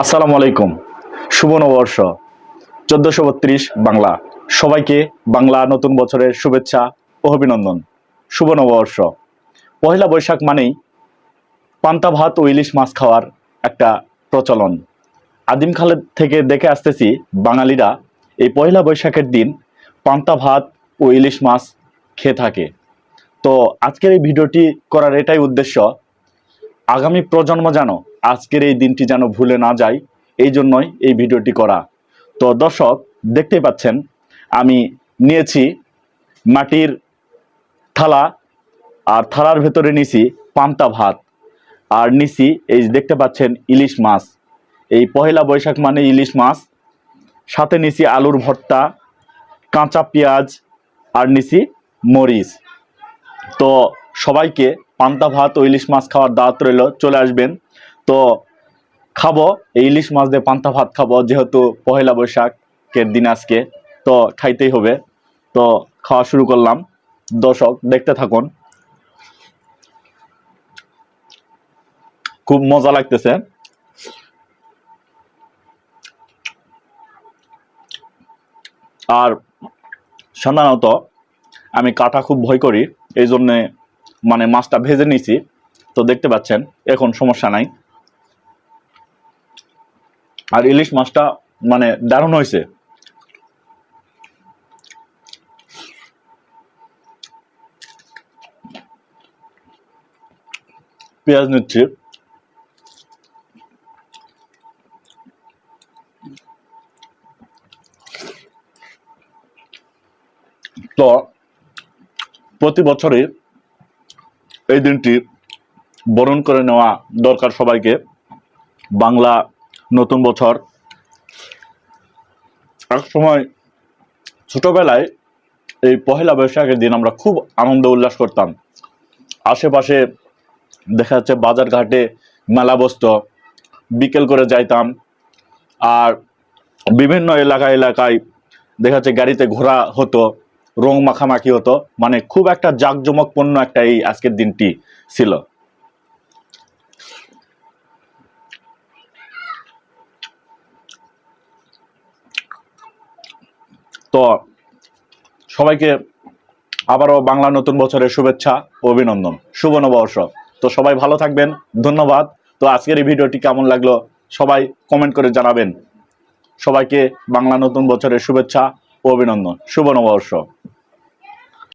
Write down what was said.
আসসালামু আলাইকুম। শুভ নববর্ষ। চোদ্দশো বত্রিশ বাংলা। সবাইকে বাংলা নতুন বছরের শুভেচ্ছা ও অভিনন্দন। শুভ নববর্ষ। পহেলা বৈশাখ মানেই পান্তা ভাত ও ইলিশ মাছ খাওয়ার একটা প্রচলন। আদিমকাল থেকে দেখে আসতেছি বাঙালিরা এই পয়লা বৈশাখের দিন পান্তা ভাত ও ইলিশ মাছ খেয়ে থাকে। তো আজকের এই ভিডিওটি করার এটাই উদ্দেশ্য, আগামী প্রজন্ম যেন আজকের এই দিনটি যেন ভুলে না যায় এই জন্যই এই ভিডিওটি করা। তো দর্শক, দেখতেই পাচ্ছেন, আমি নিয়েছি মাটির থালা, আর থালার ভেতরে নিছি পান্তা ভাত, আর নিছি এই দেখতে পাচ্ছেন ইলিশ মাছ। এই পহেলা বৈশাখ মানে ইলিশ মাছ, সাথে নিছি আলুর ভর্তা, কাঁচা পেঁয়াজ, আর নিছি মরিচ। তো সবাইকে পান্তা ভাত ও ইলিশ মাছ খাওয়ার দাওয়াত রইল, চলে আসবেন। তো খাব, এই ইলিশ মাছ দিয়ে পান্তা ভাত খাব, যেহেতু পহেলা বৈশাখের দিন আজকে, তো খাইতেই হবে। তো খাওয়া শুরু করলাম। দর্শক, দেখতে থাকুন। খুব মজা লাগতেছে। আর সাধারণত আমি কাটা খুব ভয় করি, এই জন্যে মানে মাছটা ভেজে নিয়েছি। তো দেখতে পাচ্ছেন, এখন সমস্যা নাই। আর ইলিশ মাছটা মানে দারুণ হয়েছে। পেঁয়াজ নিচ্ছি। তো প্রতি বছরই এই দিনটি বরণ করে নেওয়া দরকার সবাইকে। বাংলা নতুন বছর। এক সময় ছোটবেলায় এই পহেলা বৈশাখের দিন আমরা খুব আনন্দ উল্লাস করতাম। আশেপাশে দেখা যাচ্ছে বাজার ঘাটে মেলা বসতো, বিকেল করে যাইতাম। আর বিভিন্ন এলাকা এলাকায় দেখা যাচ্ছে গাড়িতে ঘোরা হতো, রং মাখামাখি হতো। মানে খুব একটা জাঁকজমকপূর্ণ একটা এই আজকের দিনটি ছিল। তো সবাইকে আবারও বাংলা নতুন বছরের শুভেচ্ছা অভিনন্দন। শুভ নববর্ষ। তো সবাই ভালো থাকবেন। ধন্যবাদ। তো আজকের এই ভিডিওটি কেমন লাগল সবাই কমেন্ট করে জানাবেন। সবাইকে বাংলা নতুন বছরের শুভেচ্ছা ও অভিনন্দন। শুভ নববর্ষ।